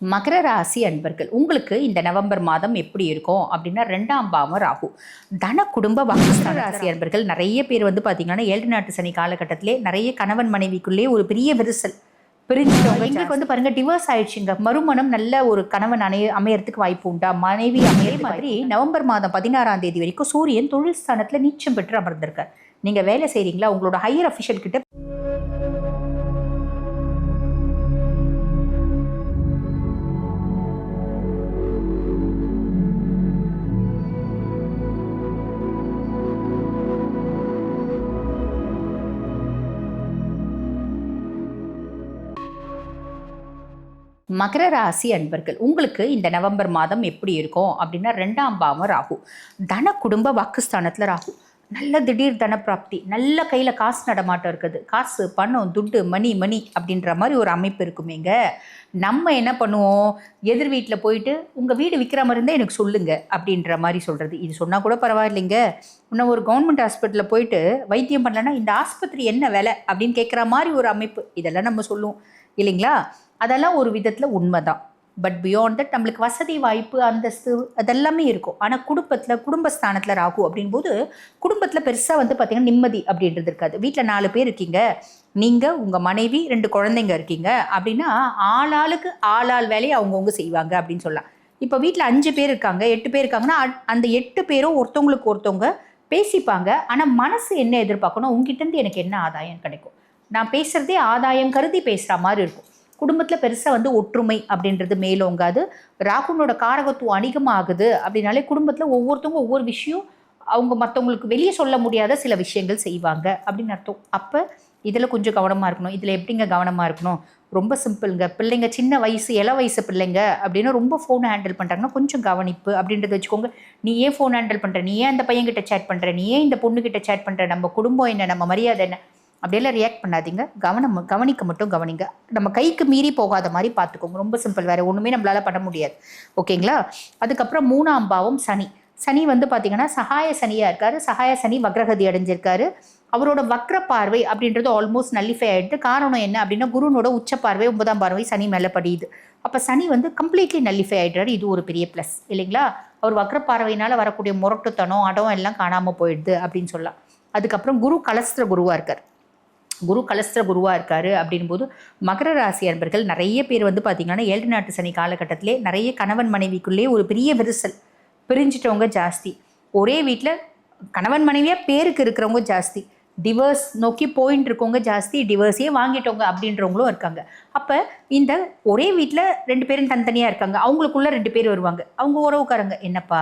மகர ராசி அன்பர்கள் உங்களுக்கு இந்த நவம்பர் மாதம் எப்படி இருக்கும் அப்படின்னா ரெண்டாம் பாவம் ராகு. தன குடும்ப மகர ராசி அன்பர்கள் நிறைய பேர் வந்து பார்த்தீங்கன்னா ஏழு நாட்டு சனி காலகட்டத்திலே நிறைய கணவன் மனைவிக்குள்ளே ஒரு பெரிய விரிசல் பிரிஞ்சிட்டவங்க. எங்களுக்கு வந்து பாருங்க டிவோர்ஸ் ஆயிடுச்சுங்க. மறுமணம் நல்ல ஒரு கணவன் அணைய அமையறதுக்கு வாய்ப்பு உண்டா? மனைவி அமைய மாதிரி நவம்பர் மாதம் பதினாறாம் தேதி வரைக்கும் சூரியன் தொழில் ஸ்தானத்துல நீச்சம் பெற்று அமர்ந்திருக்கார். நீங்க வேலை செய்றீங்களா? உங்களோட ஹையர் அஃபிஷியல் கிட்ட மகர ராசி அன்பர்கள் உங்களுக்கு இந்த நவம்பர் மாதம் எப்படி இருக்கும் அப்படின்னா ரெண்டாம் பாவம் ராகு. தன குடும்ப வாக்குஸ்தானத்தில் ராகு. நல்ல திடீர் தன பிராப்தி நல்ல கையில் காசு நடமாட்டம் இருக்குது. காசு பணம் துட்டு மணி மணி அப்படின்ற மாதிரி ஒரு அமைப்பு இருக்குமேங்க. நம்ம என்ன பண்ணுவோம்? எதிர் வீட்டில் போயிட்டு உங்கள் வீடு விற்கிற மாதிரி இருந்தால் எனக்கு சொல்லுங்க அப்படின்ற மாதிரி சொல்கிறது இது சொன்னால் கூட பரவாயில்லைங்க. இன்னும் ஒரு கவர்மெண்ட் ஹாஸ்பிட்டலில் போயிட்டு வைத்தியம் பண்ணலன்னா இந்த ஆஸ்பத்திரி என்ன விலை அப்படின்னு கேட்குற மாதிரி ஒரு அமைப்பு. இதெல்லாம் நம்ம சொல்லுவோம். இல்லைங்களா? அதெல்லாம் ஒரு விதத்தில் உண்மை தான் பட் பியாண்ட் தட் நம்மளுக்கு வசதி வாய்ப்பு அந்தஸ்து அதெல்லாமே இருக்கும். ஆனால் குடும்பத்தில் குடும்பஸ்தானத்தில் ராகு அப்படின்போது குடும்பத்தில் பெருசாக வந்து பார்த்திங்கன்னா நிம்மதி அப்படின்றது இருக்காது. வீட்டில் நாலு பேர் இருக்கீங்க. நீங்கள் உங்கள் மனைவி ரெண்டு குழந்தைங்க இருக்கீங்க. அப்படின்னா ஆளாளுக்கு ஆளாள் வேலையை அவங்கவுங்க செய்வாங்க அப்படின்னு சொல்லலாம். இப்போ வீட்டில் அஞ்சு பேர் இருக்காங்க எட்டு பேர் இருக்காங்கன்னா அந்த எட்டு பேரும் ஒருத்தவங்களுக்கு ஒருத்தவங்க பேசிப்பாங்க. ஆனால் மனசு என்ன எதிர்பார்க்கணும்? உங்ககிட்டேருந்து எனக்கு என்ன ஆதாயம் கிடைக்கும்? நான் பேசுகிறதே ஆதாயம் கருதி பேசுகிற மாதிரி இருக்கும். குடும்பத்தில் பெருசாக வந்து ஒற்றுமை அப்படின்றது மேலோங்காது ராகுனோட காரகத்துவம் அதிகமாகுது அப்படின்னாலே குடும்பத்தில் ஒவ்வொருத்தவங்க ஒவ்வொரு விஷயம் அவங்க மற்றவங்களுக்கு வெளியே சொல்ல முடியாத சில விஷயங்கள் செய்வாங்க அப்படின்னு அர்த்தம். அப்போ இதில் கொஞ்சம் கவனமாக இருக்கணும். இதில் எப்படிங்க கவனமாக இருக்கணும்? ரொம்ப சிம்பிளுங்க. பிள்ளைங்க சின்ன வயசு இள வயசு பிள்ளைங்க அப்படின்னு ரொம்ப ஃபோன் ஹேண்டில் பண்ணுறாங்கன்னா கொஞ்சம் கவனிப்பு அப்படின்றத வச்சுக்கோங்க. நீ ஏன் ஃபோன் ஹேண்டில் பண்ணுற நீ ஏன் அந்த பையன்கிட்ட சேட் பண்ணுற நீ ஏன் இந்த பொண்ணுக்கிட்ட சேட் பண்ணுற நம்ம குடும்பம் என்ன? நம்ம மரியாதை என்ன? அப்படியெல்லாம் ரியாக்ட் பண்ணாதீங்க. கவனம் கவனிக்க மட்டும் கவனிங்க. நம்ம கைக்கு மீறி போகாத மாதிரி பார்த்துக்கோங்க. ரொம்ப சிம்பிள் வேறு ஒன்றுமே நம்மளால் பண்ண முடியாது. ஓகேங்களா? அதுக்கப்புறம் மூணாம் பாவம் சனி. சனி வந்து பார்த்தீங்கன்னா சகாய சனியாக இருக்கார். சகாய சனி வக்ரகதி அடைஞ்சிருக்காரு. அவரோட வக்ர பார்வை அப்படின்றது ஆல்மோஸ்ட் நல்லிஃபை ஆகிட்டு காரணம் என்ன அப்படின்னா குருனோட உச்ச பார்வை ஒன்பதாம் பார்வை சனி மேலே படியுது. அப்போ சனி வந்து கம்ப்ளீட்லி நல்லிஃபை ஆகிடுறாரு இது ஒரு பெரிய ப்ளஸ் இல்லைங்களா? அவர் வக்ர பார்வையினால் வரக்கூடிய முரட்டுத்தனம் அடம் எல்லாம் காணாமல் போயிடுது அப்படின்னு சொல்லலாம். அதுக்கப்புறம் குரு கலஸ்திர குருவாக இருக்கார். குரு கலஸ்திர குருவாக இருக்காரு அப்படின்போது மகர ராசி அன்பர்கள் நிறைய பேர் வந்து பார்த்திங்கன்னா ஏழு நாட்டு சனி காலகட்டத்திலே நிறைய கணவன் மனைவிக்குள்ளே ஒரு பெரிய விரிசல் பிரிஞ்சிட்டவங்க ஜாஸ்தி. ஒரே வீட்டில் கணவன் மனைவியாக பேருக்கு இருக்கிறவங்க ஜாஸ்தி. டிவர்ஸ் நோக்கி போயின்னு இருக்கவங்க ஜாஸ்தி டிவர்ஸே வாங்கிட்டவங்க அப்படின்றவங்களும் இருக்காங்க. அப்போ இந்த ஒரே வீட்டில் ரெண்டு பேரும் தனித்தனியாக இருக்காங்க. அவங்களுக்குள்ள ரெண்டு பேர் வருவாங்க. அவங்க உறவுக்காரங்க என்னப்பா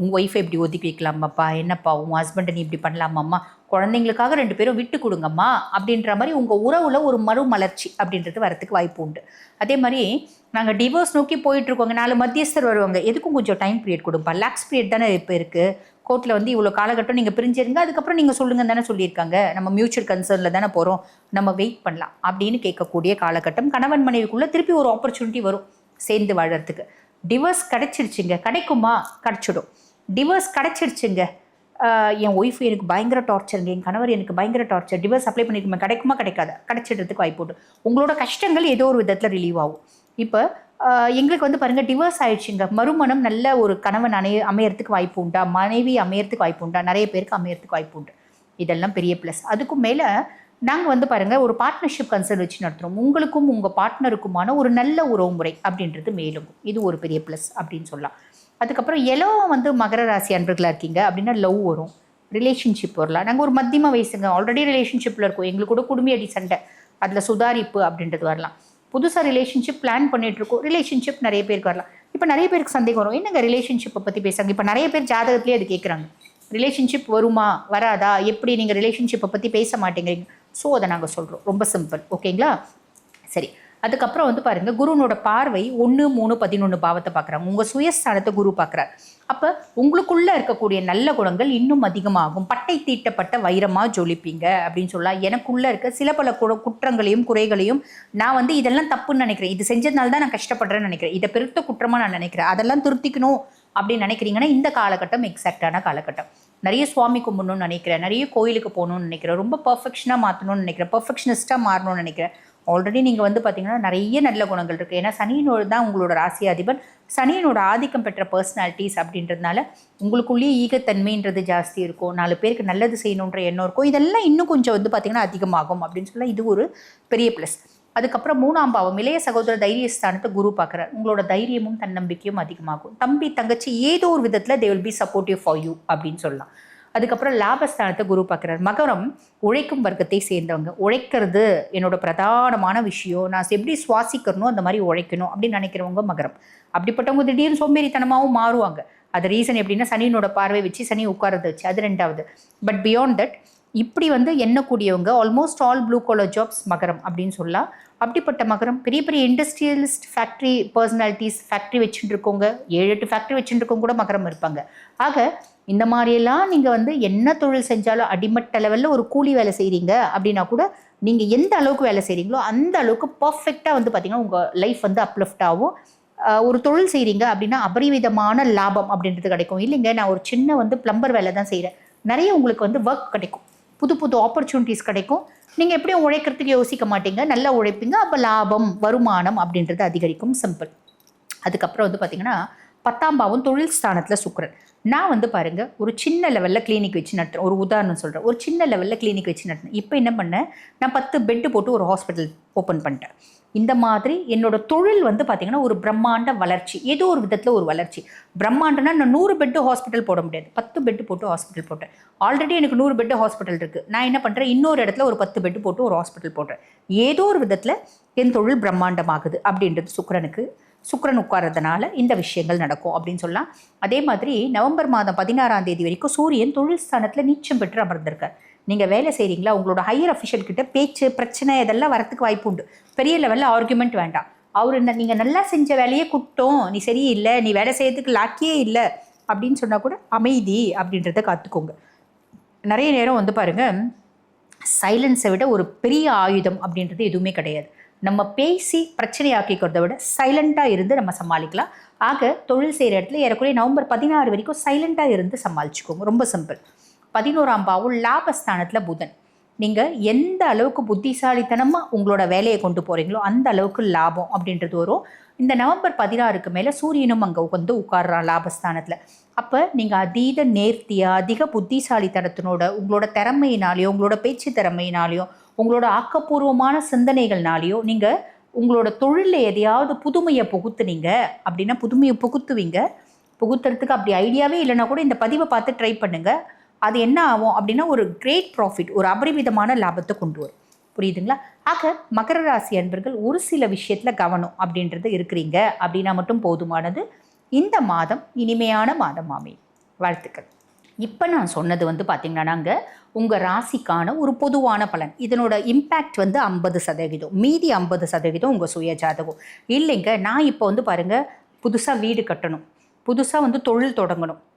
உங்கள் ஒய்ஃபை இப்படி ஒதுக்கி வைக்கலாமாப்பா? என்னப்பா உன் ஹஸ்பண்டை நீ இப்படி பண்ணலாமாம்மா? குழந்தைங்களுக்காக ரெண்டு பேரும் விட்டு கொடுங்கம்மா அப்படின்ற மாதிரி உங்கள் உறவில் ஒரு மறுமலர்ச்சி அப்படின்றது வரத்துக்கு வாய்ப்பு உண்டு. அதே மாதிரி நாங்கள் டிவோர்ஸ் நோக்கி போயிட்டுருக்கோங்க நாலு மத்தியஸ்தர் வருவாங்க. எதுக்கும் கொஞ்சம் டைம் பீரியட் கொடுப்பா? லாக்ஸ் பீரியட் தானே இப்போ இருக்குது கோர்ட்டில் வந்து இவ்வளோ காலகட்டம் நீங்கள் பிரிஞ்சிருங்க. அதுக்கப்புறம் நீங்கள் சொல்லுங்கள் தானே சொல்லியிருக்காங்க. நம்ம மியூச்சுவல் கன்சர்னில் தானே போகிறோம் நம்ம வெயிட் பண்ணலாம் அப்படின்னு கேட்கக்கூடிய காலகட்டம் கணவன் மனைவிக்குள்ளே திருப்பி ஒரு ஆப்பர்ச்சுனிட்டி வரும் சேர்ந்து வாழறதுக்கு. டிவோர்ஸ் கிடச்சிருச்சுங்க. கிடைக்குமா? கிடச்சிடும். டிவோர்ஸ் கிடச்சிருச்சுங்க. என் ஒய்ஃப் எனக்கு பயங்கர டார்ச்சருங்க என் கணவர் எனக்கு பயங்கர டார்ச்சர் டிவர்ஸ் அப்ளை பண்ணிருக்குமா கிடைக்குமா கிடைக்காது? கிடைச்சிடுறதுக்கு வாய்ப்பு உண்டு. உங்களோட கஷ்டங்கள் ஏதோ ஒரு விதத்தில் ரிலீவ் ஆகும். இப்போ எங்களுக்கு வந்து பாருங்கள் டிவர்ஸ் ஆயிடுச்சுங்க. மறுமணம் நல்ல ஒரு கணவன் அணைய அமையறதுக்கு வாய்ப்பு உண்டா? மனைவி அமையறதுக்கு வாய்ப்பு உண்டா? நிறைய பேருக்கு அமையறதுக்கு வாய்ப்பு உண்டு. இதெல்லாம் பெரிய ப்ளஸ் அதுக்கும் மேலே நாங்கள் வந்து பாருங்கள் ஒரு பார்ட்னர்ஷிப் கன்சர்ன் வச்சு நடத்துகிறோம் உங்களுக்கும் உங்கள் பார்ட்னருக்குமான ஒரு நல்ல உறவுமுறை அப்படின்றது மேலும். இது ஒரு பெரிய ப்ளஸ் அப்படின்னு சொல்லலாம். அதுக்கப்புறம் எலோ வந்து மகர ராசி அன்பர்களாக இருக்கீங்க அப்படின்னா லவ் வரும். ரிலேஷன்ஷிப் வரலாம். நாங்கள் ஒரு மத்தியம வயசுங்க. ஆல்ரெடி ரிலேஷன்ஷிப்பில் இருக்கோம். எங்களுக்கு கூட குடும்பியடி சண்டை. அதில் சுதாரிப்பு அப்படின்றது வரலாம். புதுசாக ரிலேஷன்ஷிப் பிளான் பண்ணிகிட்ருக்கோம் இருக்கோம். ரிலேஷன்ஷிப் நிறைய பேருக்கு வரலாம். இப்போ நிறைய பேருக்கு சந்தேகம் வரும். என்னங்க ரிலேஷன்ஷிப்பை பற்றி பேசுறாங்க? இப்போ நிறைய பேர் ஜாதகத்துலேயே அது கேட்குறாங்க ரிலேஷன்ஷிப் வருமா? வராதா? எப்படி நீங்கள் ரிலேஷன்ஷிப்பை பற்றி பேச மாட்டேங்கிறீங்க? ஸோ அதை நாங்கள் சொல்கிறோம் ரொம்ப சிம்பிள் ஓகேங்களா சரி. அதுக்கப்புறம் வந்து பாருங்க குருனோட பார்வை ஒன்று மூணு பதினொன்று பாவத்தை பார்க்குறாங்க உங்கள் சுயஸ்தானத்தை குரு பார்க்குறார் அப்போ உங்களுக்குள்ளே இருக்கக்கூடிய நல்ல குணங்கள் இன்னும் அதிகமாகும். பட்டை தீட்டப்பட்ட வைரமாக ஜொலிப்பீங்க அப்படின்னு சொல்லலாம் எனக்குள்ளே இருக்க சில பல குட குற்றங்களையும் குறைகளையும் நான் வந்து இதெல்லாம் தப்புன்னு நினைக்கிறேன். இது செஞ்சதுனால தான் நான் கஷ்டப்படுறேன்னு நினைக்கிறேன். இதை பெருத்த குற்றமாக நான் நினைக்கிறேன். அதெல்லாம் திருத்திக்கணும் அப்படின்னு நினைக்கிறீங்கன்னா இந்த காலகட்டம் எக்ஸாக்டான காலகட்டம். நிறைய சுவாமி கும்பிடணும்னு நினைக்கிறேன். நிறைய கோயிலுக்கு போகணும்னு நினைக்கிறேன். ரொம்ப பர்ஃபெக்ஷனாக மாற்றணும்னு நினைக்கிறேன். பர்ஃபெக்ஷனிஸ்ட்டாக மாறணும்னு நினைக்கிறேன். ஆல்ரெடி நீங்கள் வந்து பார்த்தீங்கன்னா நிறைய நல்ல குணங்கள் இருக்குது ஏன்னா சனியினோடு தான் உங்களோட ராசி அதிபர் சனியினோட ஆதிக்கம் பெற்ற பர்சனாலிட்டிஸ் அப்படின்றதுனால உங்களுக்குள்ளேயே ஈகத்தன்மைன்றது ஜாஸ்தி இருக்கும். நாலு பேருக்கு நல்லது செய்யணுன்ற எண்ணம் இருக்கும். இதெல்லாம் இன்னும் கொஞ்சம் வந்து பார்த்திங்கன்னா அதிகமாகும் அப்படின்னு சொன்னால் இது ஒரு பெரிய ப்ளஸ் அதுக்கப்புறம் மூணாம் பாவம் இளைய சகோதர தைரியஸ்தானத்தை குரு பார்க்குறார். உங்களோட தைரியமும் தன்னம்பிக்கையும் அதிகமாகும். தம்பி தங்கச்சி ஏதோ ஒரு விதத்தில் they will be supportive for you அப்படின்னு சொல்லலாம். அதுக்கப்புறம் லாபஸ்தானத்தை குரு பார்க்குறார். மகரம் உழைக்கும் வர்க்கத்தை சேர்ந்தவங்க. உழைக்கிறது என்னோட பிரதானமான விஷயம். நான் எப்படி சுவாசிக்கிறனோ அந்த மாதிரி உழைக்கணும் அப்படின்னு நினைக்கிறவங்க மகரம். அப்படிப்பட்டவங்க திடீர்னு சோம்பேறித்தனமாகவும் மாறுவாங்க. அது ரீசன் எப்படின்னா சனியினோட பார்வை வச்சு சனி உட்காரத வச்சு. அது ரெண்டாவது. பட் பியாண்ட் தட் இப்படி வந்து எண்ணக்கூடியவங்க almost all blue collar jobs மகரம் அப்படின்னு சொல்லலாம் அப்படிப்பட்ட மகரம் பெரிய பெரிய இண்டஸ்ட்ரியலிஸ்ட் ஃபேக்ட்ரி பர்சனாலிட்டிஸ் ஃபேக்ட்ரி வச்சுட்டு இருக்கவங்க ஏழு எட்டு ஃபேக்ட்ரி வச்சுட்டு இருக்கவங்க கூட மகரம் இருப்பாங்க. ஆக இந்த மாதிரியெல்லாம் நீங்கள் வந்து என்ன தொழில் செஞ்சாலும் அடிமட்ட லெவலில் ஒரு கூலி வேலை செய்கிறீங்க அப்படின்னா கூட நீங்கள் எந்த அளவுக்கு வேலை செய்கிறீங்களோ அந்த அளவுக்கு பர்ஃபெக்டாக வந்து பார்த்தீங்கன்னா உங்கள் லைஃப் வந்து அப்லிஃப்ட் ஆகும். ஒரு தொழில் செய்கிறீங்க அப்படின்னா அபரிவிதமான லாபம் அப்படின்றது கிடைக்கும். இல்லைங்க நான் ஒரு சின்ன வந்து பிளம்பர் வேலை தான் செய்கிறேன் நிறைய உங்களுக்கு வந்து ஒர்க் கிடைக்கும். புது புது ஆப்பர்ச்சுனிட்டிஸ் கிடைக்கும். நீங்கள் எப்படியும் உழைக்கிறதுக்கு யோசிக்க மாட்டீங்க. நல்லா உழைப்பீங்க. அப்போ லாபம் வருமானம் அப்படின்றது அதிகரிக்கும். சிம்பிள் அதுக்கப்புறம் வந்து பார்த்தீங்கன்னா பத்தாம் பாவம் தொழில் ஸ்தானத்தில் சுக்கரன். நான் வந்து பாருங்கள் ஒரு சின்ன லெவலில் கிளினிக் வச்சு நடத்துகிறேன் ஒரு உதாரணம் சொல்கிறேன் ஒரு சின்ன லெவலில் கிளினிக் வச்சு நடத்துறேன் இப்போ என்ன பண்ணேன்? நான் பத்து பெட்டு போட்டு ஒரு ஹாஸ்பிட்டல் ஓப்பன் பண்ணிட்டேன். இந்த மாதிரி என்னோடய தொழில் வந்து பார்த்திங்கன்னா ஒரு பிரம்மாண்ட வளர்ச்சி. ஏதோ ஒரு விதத்தில் ஒரு வளர்ச்சி. பிரம்மாண்டனா நான் நூறு பெட்டு ஹாஸ்பிட்டல் போட முடியாது. பத்து பெட்டு போட்டு ஹாஸ்பிட்டல் போட்டேன். ஆல்ரெடி எனக்கு நூறு பெட்டு ஹாஸ்பிட்டல் இருக்குது நான் என்ன பண்ணுறேன் இன்னொரு இடத்துல ஒரு பத்து பெட்டு போட்டு ஒரு ஹாஸ்பிட்டல் போடுறேன். ஏதோ ஒரு விதத்தில் என் தொழில் பிரம்மாண்டமாகுது அப்படின்றது சுக்கரனுக்கு. சுக்கரன் உட்கார்றதுனால இந்த விஷயங்கள் நடக்கும் அப்படின்னு சொல்லலாம். அதே மாதிரி நவம்பர் மாதம் பதினாறாம் தேதி வரைக்கும் சூரியன் தொழில் ஸ்தானத்தில் நீச்சம் பெற்று அமர்ந்திருக்கார். நீங்கள் வேலை செய்கிறீங்களா உங்களோட ஹையர் அஃபிஷியல் கிட்ட பேச்சு பிரச்சனை இதெல்லாம் வரத்துக்கு வாய்ப்பு உண்டு. பெரிய லெவலில் ஆர்குமெண்ட் வேண்டாம். அவர் என்ன நீங்கள் நல்லா செஞ்ச வேலையே குட்டோம் நீ சரியில்லை. நீ வேலை செய்யறதுக்கு லாக்கியே இல்லை. அப்படின்னு சொன்னால் கூட அமைதி அப்படின்றத காத்துக்கோங்க. நிறைய நேரம் வந்து பாருங்கள் சைலன்ஸை விட ஒரு பெரிய ஆயுதம் அப்படின்றது எதுவுமே கிடையாது. நம்ம பேசி பிரச்சனையாக்கிக்கிறத விட சைலண்ட்டாக இருந்து நம்ம சமாளிக்கலாம். ஆக தொழில் செய்கிற இடத்துல ஏறக்குறைய நவம்பர் பதினாறு வரைக்கும் சைலண்ட்டாக இருந்து சமாளிச்சுக்கோங்க. ரொம்ப சிம்பிள் பதினோராம் பாவும் லாபஸ்தானத்தில் புதன். நீங்கள் எந்த அளவுக்கு புத்திசாலித்தனமாக உங்களோட வேலையை கொண்டு போகிறீங்களோ அந்த அளவுக்கு லாபம் அப்படின்றது வரும். இந்த நவம்பர் பதினாறுக்கு மேலே சூரியனும் அங்கே வந்து உட்கார்றான் லாபஸ்தானத்தில். அப்போ நீங்கள் அதீத நேர்த்தியாக அதிக புத்திசாலித்தனத்தினோட உங்களோட திறமையினாலேயோ உங்களோட பேச்சு திறமையினாலேயோ உங்களோட ஆக்கப்பூர்வமான சிந்தனைகள்னாலேயோ நீங்கள் உங்களோட தொழிலில் எதையாவது புதுமையை புகுத்துனீங்க அப்படின்னா புதுமையை புகுத்துவீங்க. புகுத்துறதுக்கு அப்படி ஐடியாவே இல்லைன்னா கூட இந்த பதிவை பார்த்து ட்ரை பண்ணுங்கள் அது என்ன ஆகும் அப்படின்னா ஒரு கிரேட் ப்ராஃபிட் ஒரு அபரிமிதமான லாபத்தை கொண்டு வரும். புரியுதுங்களா? ஆக மகர ராசி அன்பர்கள் ஒரு சில விஷயத்தில் கவனம் அப்படின்றது இருக்கிறீங்க. அப்படின்னா மட்டும் போதுமானது. இந்த மாதம் இனிமையான மாதம் மாமி வாழ்த்துக்கள். இப்போ நான் சொன்னது வந்து பார்த்திங்கன்னா நாங்கள் உங்கள் ராசிக்கான ஒரு பொதுவான பலன். இதனோட இம்பேக்ட் வந்து ஐம்பது சதவீதம். மீதி ஐம்பது சதவீதம் உங்கள் சுய ஜாதகம் இல்லைங்க நான் இப்போ வந்து பாருங்கள் புதுசாக வீடு கட்டணும். புதுசாக வந்து தொழில் தொடங்கணும்.